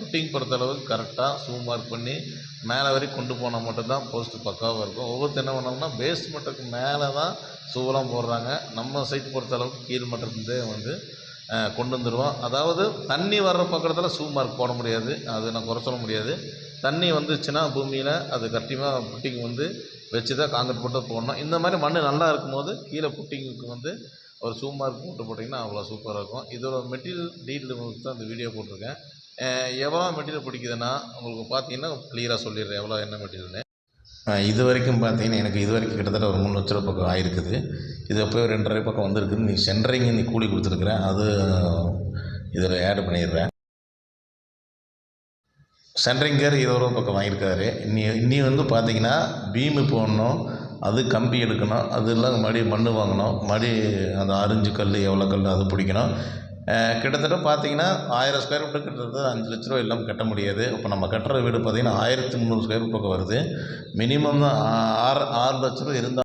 Pudding பொறுத்தளவுக்கு கரெக்டாக shoe mark பண்ணி மேலே வரைக்கும் கொண்டு போனால் மட்டும்தான் போஸ்ட்டு பக்காவாக இருக்கும். ஒவ்வொருத்தர் என்ன பண்ணோம்னா பேஸ்மெண்ட்டுக்கு மேலே தான் ஷூவெல்லாம் போடுறாங்க. நம்ம சைட் பொறுத்தளவுக்கு கீழ் மட்டத்துலேருந்தே வந்து கொண்டு வந்துடுவோம் அதாவது தண்ணி வர்ற பக்கத்தில் ஷூ மார்க் போட முடியாது. அது நான் குறை சொல்ல முடியாது. தண்ணி வந்துச்சுன்னா பூமியில் அது கட்டியமாக புட்டிங் வந்து வச்சு தான் காங்கிரட் போட்டு போடணும். இந்த மாதிரி மண் நல்லா இருக்கும்போது கீழே புட்டிங்குக்கு வந்து ஒரு ஷூ மார்க் போட்டு போட்டிங்கன்னா அவ்வளோ சூப்பராக இருக்கும். இதோட மெட்டீரியல் டீட்டெயில் தான் இந்த வீடியோ போட்டிருக்கேன். எவ்வளோ மெட்டீரியல் பிடிக்குதுன்னா உங்களுக்கு பார்த்தீங்கன்னா கிளியராக சொல்லிடுறேன் எவ்வளோ என்ன மெட்டீரியல்னு இது வரைக்கும் பார்த்தீங்கன்னா எனக்கு இது வரைக்கும் கிட்டத்தட்ட ஒரு மூணு லட்ச ரூபா பக்கம் ஆயிருக்குது. இது எப்போ ரெண்டரை பக்கம் வந்திருக்குது. நீ சென்ட்ரிங் நீ கூலி கொடுத்துருக்குறேன் அது இதில் ஆட் பண்ணிடுறேன். சென்ட்ரிங்கர் இருபது ரூபா பக்கம் வாங்கியிருக்காரு. இன்னி இன்னி வந்து பார்த்தீங்கன்னா பீமு போடணும் அது கம்பி எடுக்கணும் அது எல்லாம் மறுபடியும் மண் வாங்கணும் மறுபடி அந்த அரிஞ்சு கல் எவ்வளோ கல் அது பிடிக்கணும். கிட்டத்தட்ட பார்த்தீங்கன்னா ஆயிரம் ஸ்கொயர் ஃபீட்டு கிட்டத்தட்ட அஞ்சு லட்ச ரூபா இல்லாமல் கட்ட முடியாது. இப்போ நம்ம கட்டுற வீடு பார்த்தீங்கன்னா ஆயிரத்தி முந்நூறு ஸ்கொயர் ஃபீட் பக்கம் வருது. மினிமம் தான் ஆறு ஆறு லட்ச ரூபா இருந்தால்